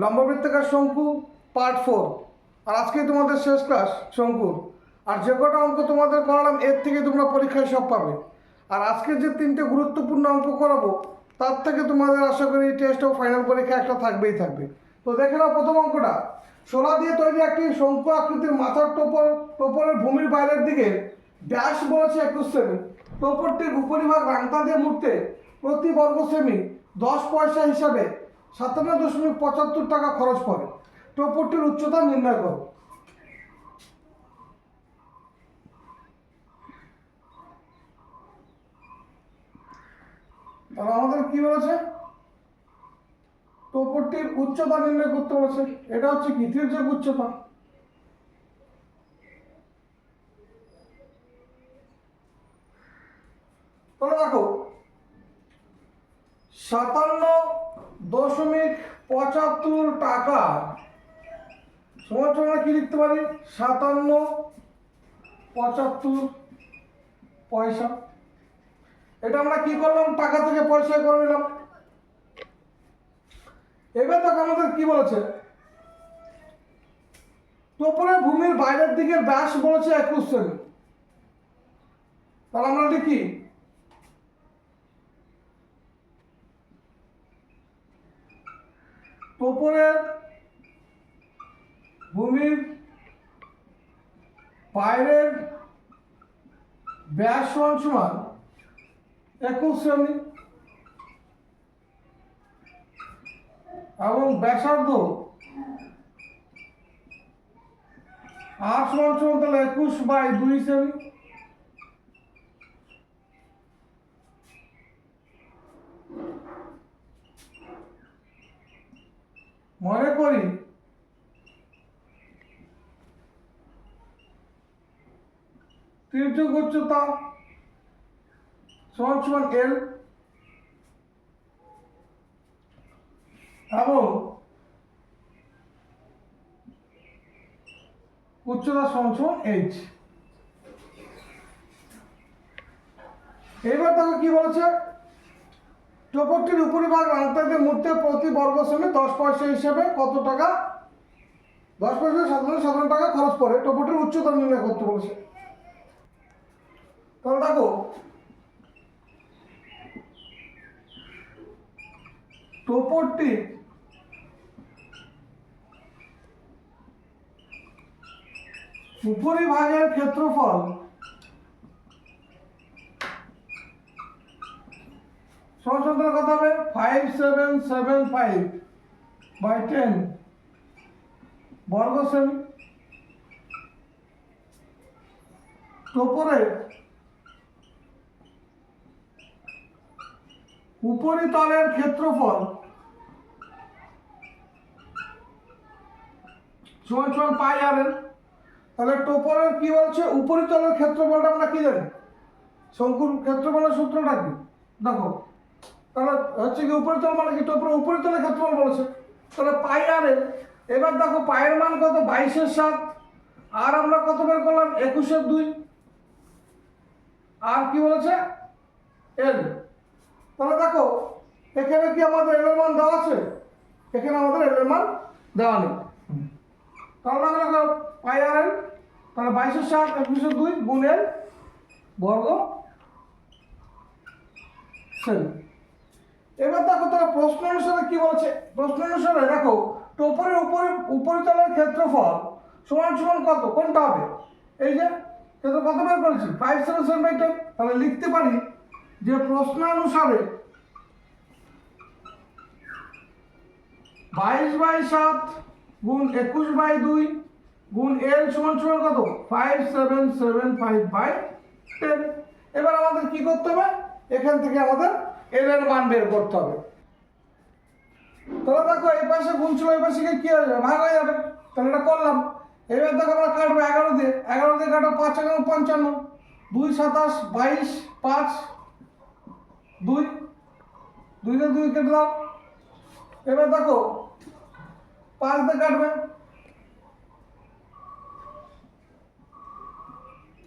লম্ববৃত্তাকার শঙ্কু part four আর আজকে তোমাদের শেষ ক্লাস শঙ্কুর। আর যে কটা অঙ্ক তোমাদের করালাম, এর থেকে তোমরা পরীক্ষায় সব পাবে। আর আজকে যে তিনটে গুরুত্বপূর্ণ অঙ্ক করাবো, তার থেকে তোমাদের আশা করি টেস্ট ও ফাইনাল পরীক্ষা একটা থাকবেই থাকবে। তো দেখে নাও প্রথম অঙ্কটা। সোলা দিয়ে তৈরি একটি শঙ্কু আকৃতির মাথার টোপর, টোপরের ভূমির বাইরের দিকে ব্যাস বলেছে একুশ সেমি। টোপরটির উপরিভাগ রাংতা দিয়ে মুড়তে প্রতি বর্গ সেমি দশ পয়সা হিসাবে সাতান্ন দশমিক পঁচাত্তর টাকা খরচ পড়ে টোপরটির উচ্চতা নির্ণয় করো। তাহলে আমাদের কি বলেছে? টোপরটির উচ্চতা নির্ণয় করতে বলেছে। এটা হচ্ছে কি? তির্যক উচ্চতা। তাহলে দেখো, সাতান্ন দশমিক পঁচাত্তর টাকা। সমান সমান কি লিখতে পারি? সাতান্ন পঁচাত্তর পয়সা। এটা আমরা কি করলাম? টাকা থেকে পয়সা করে নিলাম। এবার দেখো আমাদের কি বলেছে? টোপরের ভূমির বাইরের দিকের ব্যাস বলেছে একুশ সেমি তাহলে আমরা লিখি টোপরের ভূমির বাইরের ব্যাস সমান সমান একুশ শ্রেণি এবং ব্যাসার্ধ আর সমান সমান তাহলে একুশ বাই দুই সেমি মনে করি। তির্যক উচ্চতা সমান সমান এল এবং উচ্চতা সমান সমান এইচ এবার দেখো কি বলেছে? টোপরটির উপরিভাগ রাংতাকে মূর্তে প্রতি বর্গ সেমি দশ পয়সা হিসেবে কত টাকা? দশ পয়সা সাধারণ সাধারণ টাকা খরচ পড়ে টোপরটির উচ্চতা নির্ণয় করতে বলেছে। তাহলে দেখো টোপরটি উপরিভাগের ক্ষেত্রফল সংসদের কত হবে? Five seven seven five by ten বর্গ সেমি টোপরের উপরিতলের ক্ষেত্রফল সমান সমান পাই আর এর। তাহলে টোপরের কি বলছে? উপরিতলের ক্ষেত্রফলটা আমরা কি জানি? শঙ্কুর ক্ষেত্রফলের সূত্রটা কি? দেখো তাহলে হচ্ছে কি উপরিতল মানে কি? টোপরের উপরিতলের ক্ষেত্রফল বলেছে? তাহলে পাই আর এবার দেখো পায়ের মান কত? বাইশের সাত। আর আমরা কত বের করলাম? একুশের দুই। আর কি বলেছে? এল। তাহলে দেখো, এখানে কি আমাদের এলের মান দেওয়া আছে? এখানে আমাদের এলের মান দেওয়া নেই। তাহলে দেখো পাই আর এল। তাহলে বাইশের সাত, একুশের দুই গুণের বর্গ সেমি এবার দেখো তারা প্রশ্ন অনুসারে কি বলছে? প্রশ্ন অনুসারে দেখো, টোপরের উপরে, উপরিতলের ক্ষেত্রফল সমান সমান কত? কোনটা হবে? এই যে, ক্ষেত্র কত বের করেছি? Five seven seven by ten তাহলে লিখতে পারি যে প্রশ্ন অনুসারে বাইশ বাই সাত গুণ একুশ বাই দুই গুণ এল সমান সমান কত? Five seven seven five by ten এবার আমাদের কি করতে হবে? এখান থেকে আমাদের এর মান বের করতে হবে। তাহলে দেখো এই পাশে গুণ ছিল, এই পাশে কি হয়ে যাবে? ভাগ হয়ে যাবে। তাহলে এটা করলাম। এবার দেখো আমরা কাটবো এগারো দিয়ে। এগারো দিয়ে কাটো পাঁচ এগারো, পঞ্চান্ন। দুই, সাতাশ, বাইশ, পাঁচ, দুই। দুই দিয়ে দুই কেটে দাও। এবার দেখো পাঁচ দিয়ে কাটবে।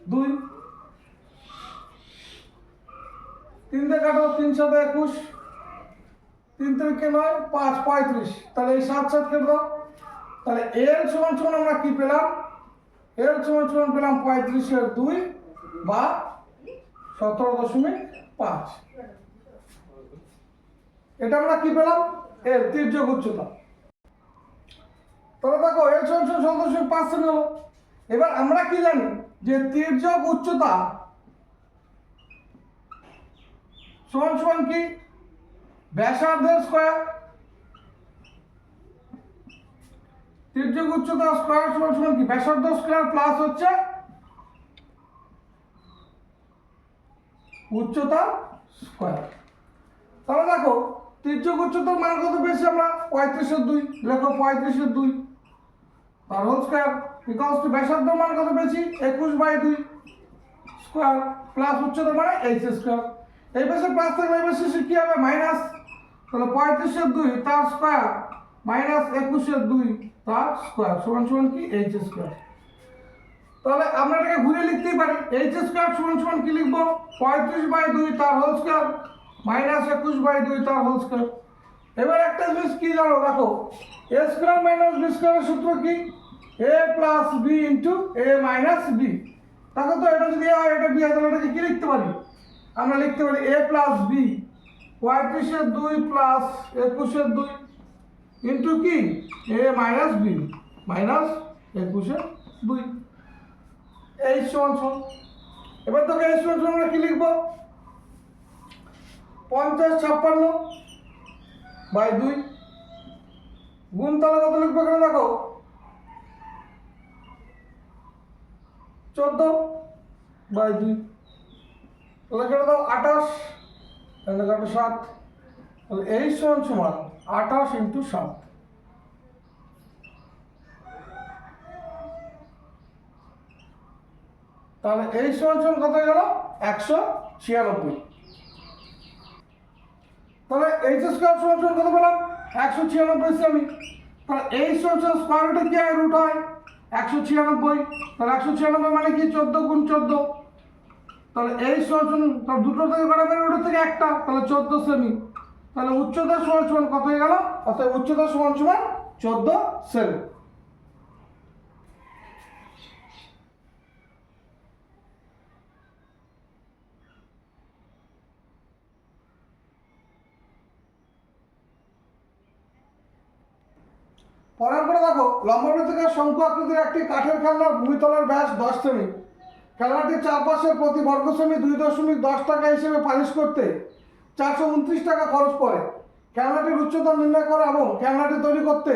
দুই। তিন দিয়ে কাটো তিন সাথে একুশ। তিন থেকে নয়, পাঁচ, পঁয়ত্রিশ। তাহলে এই সাত সাত কেটে দাও তাহলে এল সমান সমান আমরা কি পেলাম? এল সমান সমান পেলাম পঁয়ত্রিশের দুই বা সতেরো দশমিক পাঁচ। এটা আমরা কি পেলাম? এর তির্যক উচ্চতা। তাহলে দেখো এর সমান সমান সতেরো দশমিক পাঁচ এবার আমরা কি জানি? যে তির্যক উচ্চতা সমান সমান কি? ব্যাসার্ধের স্কোয়ার তির্যক উচ্চতা স্কোয়ার সমান সমান কি? ব্যাসার্ধ স্কোয়ার প্লাস হচ্ছে উচ্চতা স্কোয়ার তাহলে দেখো তির্যক উচ্চতার মান কত পেয়েছি আমরা? পঁয়ত্রিশের দুই। লেখো পঁয়ত্রিশের দুই। তার হোল স্কোয়ার বিকজ টু ব্যাসার্ধ মান কত পেয়েছি? একুশ বাই দুই স্কোয়ার প্লাস উচ্চতা মানে এইচ স্কোয়ার এই পাশে প্লাস থাকলে এই পাশে কি হবে? মাইনাস তাহলে পঁয়ত্রিশের দুই, তার স্কোয়ার মাইনাস একুশের দুই, তার স্কোয়ার সমান সমান কি? এইচ স্কোয়ার তাহলে আমরা এটাকে ঘুরে লিখতেই পারি। এইচ স্কোয়ার সমান সমান কি লিখব? পঁয়ত্রিশ বাই দুই, তার হোল স্কোয়ার মাইনাস একুশ বাই দুই, তার হোল স্কোয়ার এবার একটা জিনিস কি জানো? দেখো এ স্কোয়ার মাইনাস বি স্কোয়ারের সূত্র কি? A plus B into A minus B দেখো তো, এটা যদি হয়, এটা বি হয়, তাহলে এটাকে কি লিখতে পারি? আমরা লিখতে পারি এ প্লাস বি পঁয়ত্রিশের দুই প্লাস একুশের দুই ইন্টু কি? এ মাইনাস বি মাইনাস একুশের দুই। এই সমান সমান। এবার তোকে এই সমান সমান আমরা কি লিখব? পঞ্চাশ ছাপ্পান্ন বাই দুই। গুণ তাহলে কত লিখব এখানে দেখো? চোদ্দ বাই দুই। তাহলে কেটে দাও আঠাশ, তাহলে কাটো সাত। তাহলে এই সমান সমান আঠাশ ইন্টু সাত। তাহলে এই সমান সমান কত গেল? একশো ছিয়ানব্বই। তাহলে এইচ স্কোয়ার সমান সমান কত পেলাম? একশো ছিয়ানব্বই সেমি তাহলে এই সমান সমান স্কোয়ার রুটে কি হয়? রুট হয়? একশো ছিয়ানব্বই। তাহলে একশো ছিয়ানব্বই মানে কি? চোদ্দ গুণ চোদ্দ। তাহলে এই সমান তাহলে দুটো থেকে কটা বের রুটের থেকে একটা, তাহলে চোদ্দ সেমি। তাহলে উচ্চতা সমান সমান কত হয়ে গেল? অর্থাৎ উচ্চতা সমান সমান চোদ্দ সেমি। পরের পরে দেখো লম্ববৃত্তাকার শঙ্কু আকৃতির একটি কাঠের খেলনার ভূমিতলের ব্যাস দশ সেমি। খেলনাটির চারপাশে প্রতি বর্গ দুই দশমিক দশ টাকা হিসেবে পালিশ করতে চারশো উনত্রিশ টাকা খরচ পড়ে। খেলনাটির উচ্চতা নির্ণয় করো এবং খেলনাটি তৈরি করতে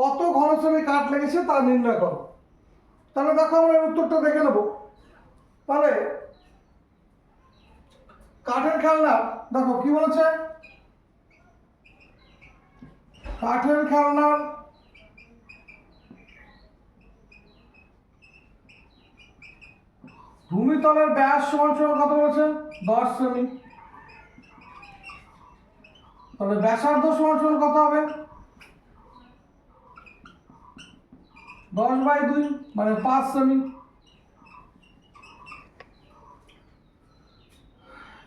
কত ঘন সেমি কাঠ লেগেছে তা নির্ণয় করো। তাহলে দেখো আমরা এর উত্তরটা দেখে নেব। তাহলে কাঠের খেলনা, দেখো কি বলেছে? কাঠের খেলনার ভূমিতলের ব্যাস সমান সমান কত বলেছে? দশ সেমি। তাহলে ব্যাসার্ধ সমান সমান কত হবে? দশ বাই দুই মানে পাঁচ সেমি।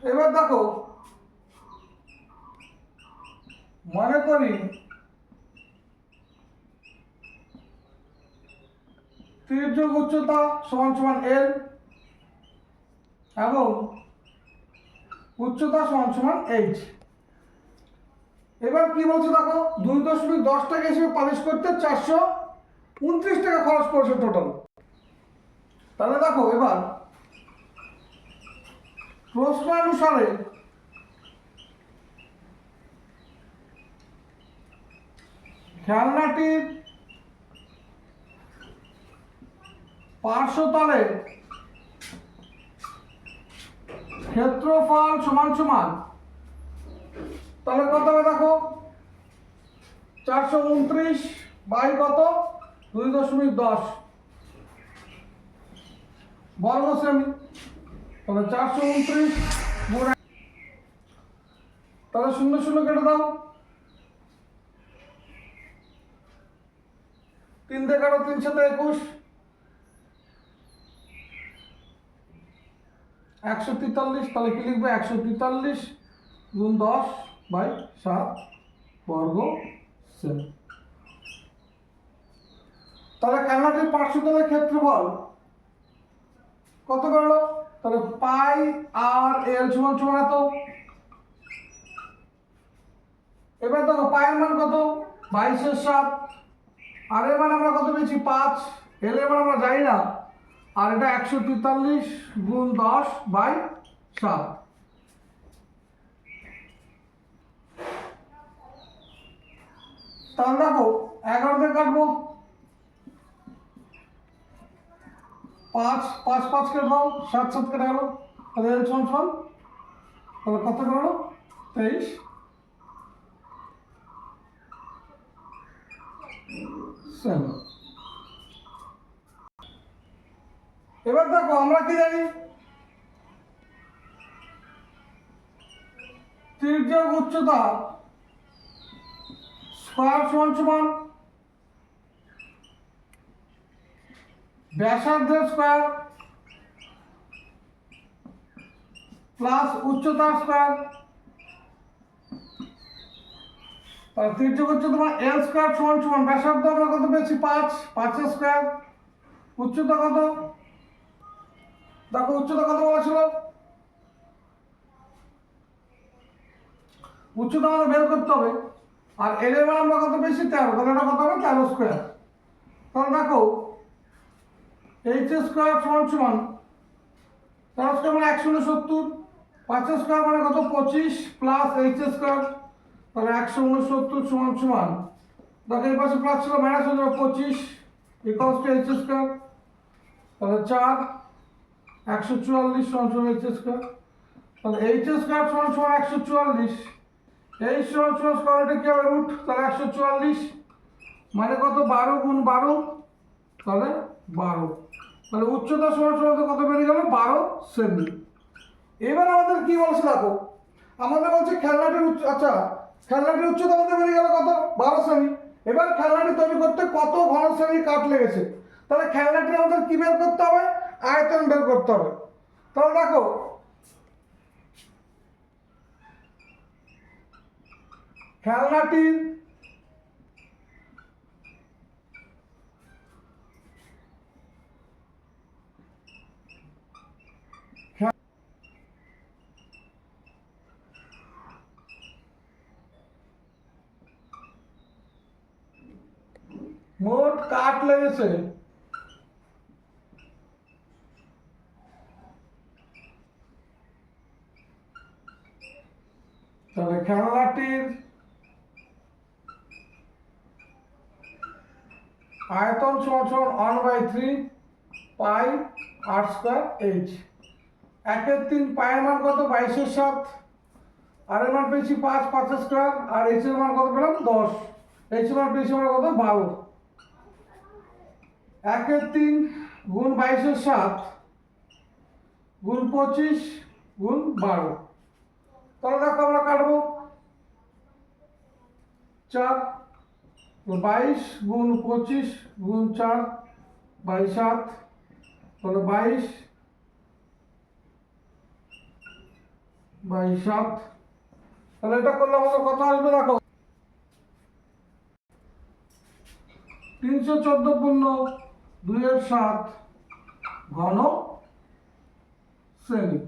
এবার দেখো, মনে করি তির্যক উচ্চতা সমান সমান এল এবং উচ্চতা সমান সমান এইচ এবার কি বলছে দেখো? দুই দশমিক দশ টাকা হিসেবে পালিশ করতে চারশো উনত্রিশ টাকা খরচ পড়েছে টোটাল তাহলে দেখো এবার প্রশ্ন অনুসারে খেলনাটির পার্শ্বতলে ক্ষেত্রফল সমান সমান। তাহলে কত হবে দেখো? চারশো উনত্রিশ বাই কত? দুই দশমিক দশ। বর্গ সেমি তাহলে চারশো উনত্রিশ। তাহলে শূন্য শূন্য কেটে দাও। তিন থেকে কাটো, তিন একুশ। একশো তেতাল্লিশ, তাহলে কি লিখবে? একশো তেতাল্লিশ গুণ দশ বাই সাত বর্গ সেমি তাহলে খেলনাটির পার্শ্বতলের ক্ষেত্রফল কত করল? তাহলে পাই আর এল সমান সমান এত। এবার দেখো পায়ের মান কত? বাইশের সাত। আর এর মান আমরা কত পেয়েছি? পাঁচ। এল এর মান আমরা জানি না। আর এটা একশো তেতাল্লিশ গুণ দশ বাই সাত। তাহলে দেখো এগারোতে কাটবো। পাঁচ পাঁচ পাঁচ কেটে দাও, সাত সাত কেটে গেলো। তাহলে এল সমান সমান, তাহলে কত গেলো? তেইশ। সেভেন এবার দেখো, আমরা কি জানি? তির্যক উচ্চতা স্কোয়ার সমান সমান ব্যাসার্ধের স্কোয়ার প্লাস উচ্চতার স্কোয়ার আর তির্যক হচ্ছে তোমার এল স্কোয়ার সমান সমান। ব্যাসার্ধ আমরা কত পেয়েছি? পাঁচ। পাঁচের স্কোয়ার উচ্চতা কত? দেখো উচ্চতা কত বলা ছিল? উচ্চতা আমাদের বের করতে হবে। আর এর মান আমরা কত বেশি তেরো। তাহলে এটা কত হবে? তেরো স্কোয়ার তাহলে দেখো এইচ স্কোয়ার সমান সমান, তেরো স্কোয়ার মানে একশো উনসত্তর পাঁচ স্কোয়ার মানে কত? পঁচিশ প্লাস এইচ স্কোয়ার তাহলে একশো উনসত্তর সমান সমান। দেখো, এই পাশে প্লাস ছিল মাইনাস হয়ে যাবে পঁচিশ ইকলস টু এইচ স্কোয়ার তাহলে চার একশো চুয়াল্লিশ সমান সমান এইচ স্কোয়ার তাহলে এইচ স্কোয়ার সমান সমান একশো চুয়াল্লিশ। এই সমান সমান স্কোয়ারটা কি হবে রুট তাহলে একশো চুয়াল্লিশ। মানে কত? বারো গুণ বারো। তাহলে বারো। তাহলে উচ্চতা সমান সমান কত বেড়ে গেল? বারো সেমি। এবার আমাদের কি বলছে দেখো? আমাদের বলছে খেলনাটির উচ্চ আচ্ছা খেলনাটির উচ্চতা আমাদের বেড়ে গেল কত? বারো সেমি। এবার খেলনাটি তৈরি করতে কত ঘন সেমি কাঠ লেগেছে? তাহলে খেলনাটি আমাদের কি বের করতে হবে? আয়তন বের করতে হবে। তাহলে দেখো খেলনাটির মোট কাঠ লেগেছে তাহলে খেলনাটির আয়তন সমান one by three pi r square H একের তিন পায়ের মান কত? বাইশের সাত। আর এর মান পেয়েছি পাঁচ পাঁচের স্কোয়ার আর এইচ এর মান কত পেলাম? দশ। এইচ এর মান পেয়েছি আমরা কত? বারো। একের তিন গুণ বাইশের সাত গুণ পঁচিশ গুণ বারো। তাহলে দেখো আমরা কাটবো। চার বাইশ গুণ পঁচিশ গুণ চার বাই সাত তাহলে বাইশ বাই সাত। তাহলে এটা করলে আমাদের কত আসবে দেখো? তিনশো চোদ্দ পূর্ণ দুইয়ের সাত ঘন শ্রেণি।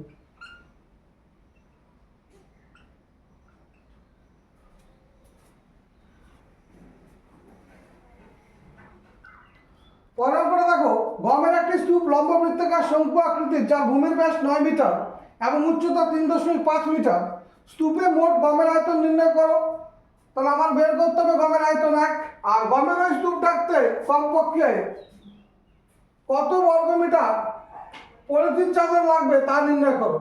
পরের পরে দেখো, গমের একটি স্তূপ লম্ব বৃত্তাকার শঙ্কু আকৃতির যার ভূমির ব্যাস নয় মিটার এবং উচ্চতা তিন দশমিক পাঁচ মিটার। স্তূপে মোট গমের আয়তন নির্ণয় করো। তাহলে আমার বের করতে হবে গমের আয়তন এক। আর গমের ওই স্তূপ থাকতে কমপক্ষে কত বর্গ মিটার পলিথিন চাদর লাগবে তা নির্ণয় করো।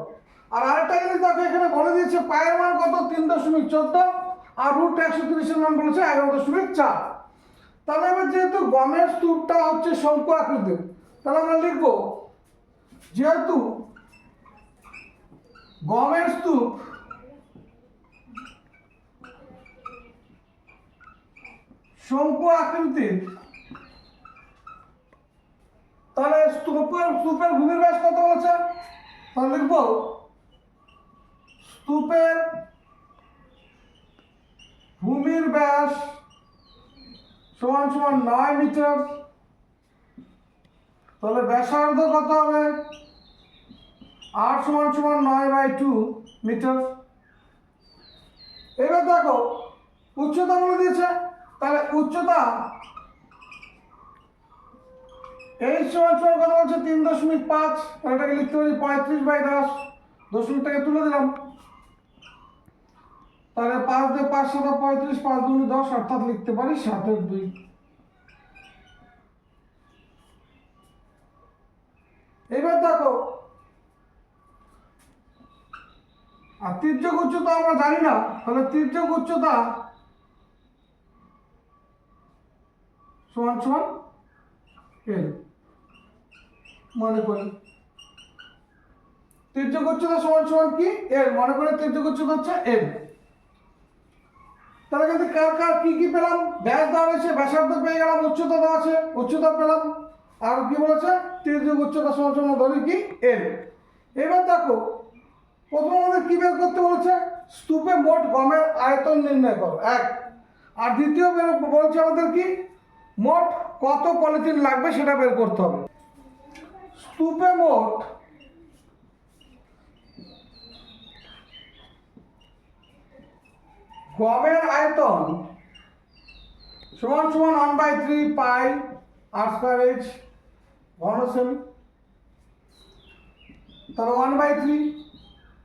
আর আরেকটা জিনিস দেখো, এখানে বলে দিয়েছে পায়ের মান কত? তিন দশমিক চোদ্দ। আর রুট একশো তিরিশের মান বলেছে এগারো দশমিক চার। তাহলে এবার যেহেতু গমের স্তূপটা হচ্ছে শঙ্কু আকৃতির, তাহলে আমরা লিখব, যেহেতু গমের স্তূপ শঙ্কু আকৃতির, তাহলে স্তূপের স্তূপের ভূমির ব্যাস কত বলেছে? তাহলে লিখব, স্তূপের ভূমির ব্যাস সমান সমান নয় মিটার। তাহলে ব্যাসার্ধ কত হবে? আট সমান সমান নয় বাই টু মিটার। এবার দেখো, উচ্চতা বলে দিয়েছে। তাহলে উচ্চতা এই সমান সমান কথা বলছে? তিন দশমিক পাঁচ। এটাকে লিখতে পারি পঁয়ত্রিশ বাই দশ। দশমিকটাকে তুলে দিলাম। তাহলে পাঁচ দিয়ে পাঁচ সাত পঁয়ত্রিশ, পাঁচ দুই দশ, অর্থাৎ লিখতে পারি সাতের দুই। এবার দেখো। আর তির্যক উচ্চতা আমরা জানি না, তাহলে তির্যক উচ্চতা সমান সমান এল মনে করি। তির্যক উচ্চতা সমান সমান কি? এল মনে করে তির্যক উচ্চতা হচ্ছে এল তাহলে কিন্তু কার কার কি কি পেলাম? ব্যাস দেওয়া হয়েছে ব্যাসার্ধ পেয়ে গেলাম, উচ্চতা দেওয়া আছে, উচ্চতা পেলাম। আর কি বলেছে? তির্যক উচ্চতা সমান ধরি কি? এল। এবার দেখো, প্রথম আমাদের কি বের করতে বলেছে? স্তূপে মোট গমের আয়তন নির্ণয় করো, এক। আর দ্বিতীয় বের বলছে আমাদের কি? মোট কত পলিথিন লাগবে সেটা বের করতে হবে। স্তূপে মোট গমের আয়তন সমান সমান one by three pi r square H ঘন সেমি তাহলে ওয়ান বাই থ্রি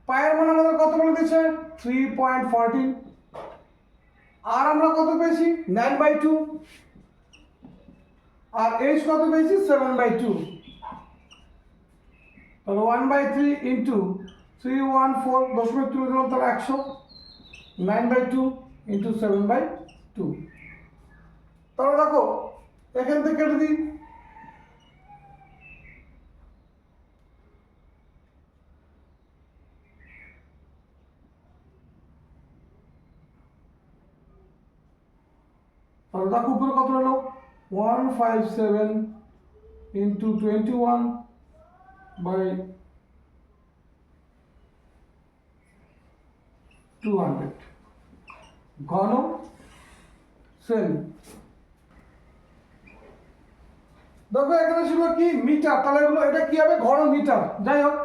পায়ের মান আমাদের কত বলে দিচ্ছে থ্রি পয়েন্ট ফোরটিন আর আমরা কত পেয়েছি? নাইন বাই টু আর এইচ কত পেয়েছি? সেভেন বাই টু তাহলে one by three into three one four দশমিক তুলে দিলাম, তাহলে একশো। Nine by two into seven by two. তাহলে দেখো, এখান থেকে কেটে দিই তাহলে দেখো উপরে কত হলো? One five seven into twenty one by two hundred ঘন সেমি দেখো, এখানে ছিল কি? মিটার। তাহলে এগুলো, এটা কি হবে? ঘন মিটার। যাই হোক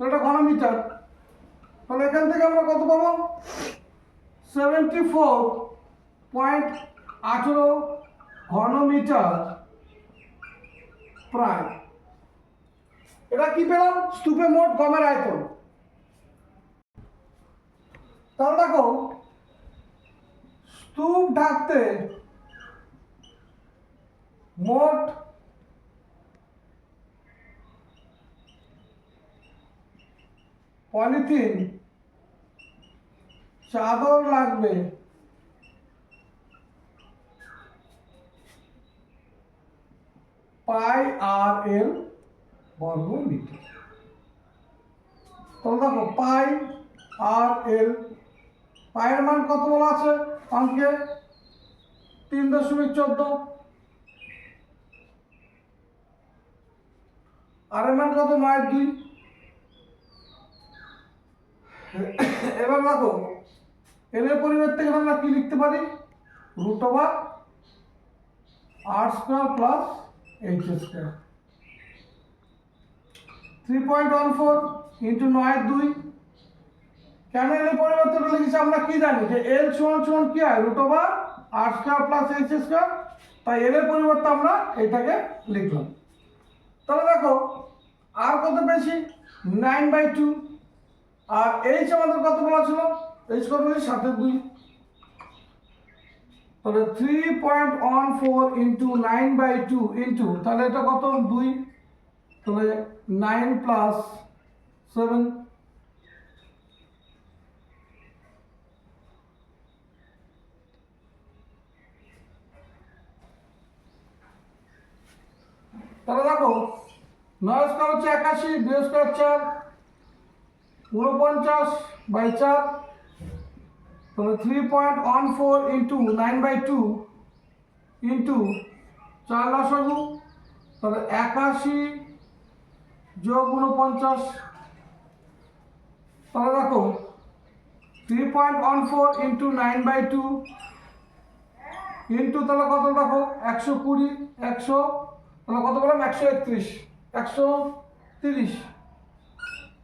এটা ঘন মিটার। তাহলে এখান থেকে আমরা কত পাবো? সেভেন্টি ফোর পয়েন্ট আঠেরো ঘন মিটার প্রায়। এটা কি পেলাম? স্তূপে মোট গমের আয়তন। তাহলে দেখো, স্তূপ ঢাকতে মোট পলিথিন, চাদর লাগবে। পাই আর এল বর্গ মিটার। তাহলে দেখো, পাই আর এল পায়ের মান কত বলা আছে? অঙ্কে তিন দশমিক চোদ্দ। আর এর মান কত? নয়, দুই। এবার দেখো এর পরিবর্তে আমরা কি লিখতে পারি? Root over r square plus H square three point one four into নয় দুই। কেন এর পরিবর্তন লিখেছি আমরা কি জানি? যে এল সমান সমান কি হয়? Root over r square plus H square তাই এল এর পরিবর্তে আমরা এটাকে লিখলাম। তাহলে দেখো আর কত পেয়েছি? নাইন বাই টু আর এইচ আমাদের কত বলা ছিল? এইচ কত পেয়েছি সাতের দুই। তাহলে three point one four into nine by two into তাহলে এটা কত? দুই। তাহলে নাইন প্লাস সেভেন তাহলে দেখো, নয় স্কোয়ার হচ্ছে একাশি, দুই স্কোয়ার চার উনপঞ্চাশ বাই চার। তাহলে three point one four into nine by two into চার লসাগু তাহলে একাশি যোগ উনপঞ্চাশ তাহলে দেখো three point one four into nine by two into তাহলে কত দেখো, একশো কুড়ি, একশো তাহলে কত বললাম? একশো একত্রিশ। একশো তিরিশ।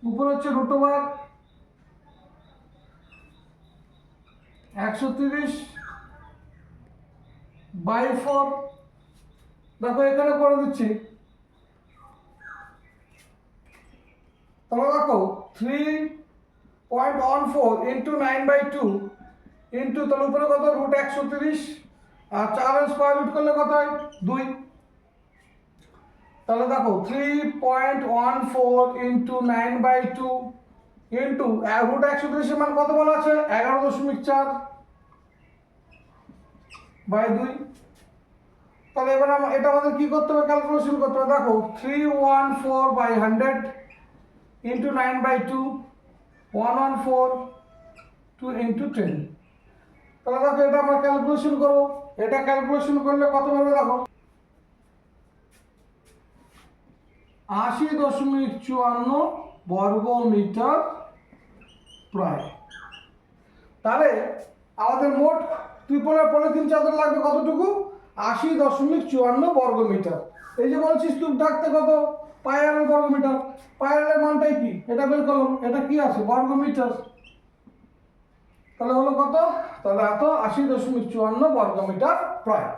উপরে হচ্ছে রুট ওভার একশো তিরিশ বাই ফোর দেখো, এখানে করে দিচ্ছি। তাহলে দেখো three point one four into nine by two into তাহলে উপরে কত? রুট একশো তিরিশ। আর চার স্কোয়ার রুট করলে কত হয়? দুই। তাহলে দেখো three point one four into nine by two into root একশো তিরিশের মান কত বলা আছে? এগারো দশমিক চার বাই দুই। তাহলে এবার আম- এটা আমাদের কি করতে হবে? ক্যালকুলেশন করতে হবে। দেখো three one four by hundred into nine by two one one four two into ten তাহলে দেখো, এটা আমরা ক্যালকুলেশন করব। এটা ক্যালকুলেশন করলে কত হবে? দেখো আশি দশমিক চুয়ান্ন বর্গ মিটার প্রায়। তাহলে আমাদের মোট ত্রিপলের পলিথিন চাদর লাগবে কতটুকু? আশি দশমিক চুয়ান্ন বর্গ মিটার এই যে বলছি, স্তূপ ঢাকতে কত? পায়ারের বর্গ মিটার পায়ারের মানটাই কি? এটা বের করলাম। এটা কি আছে? বর্গ মিটার তাহলে হলো কত? তাহলে এত, আশি দশমিক চুয়ান্ন বর্গ মিটার প্রায়।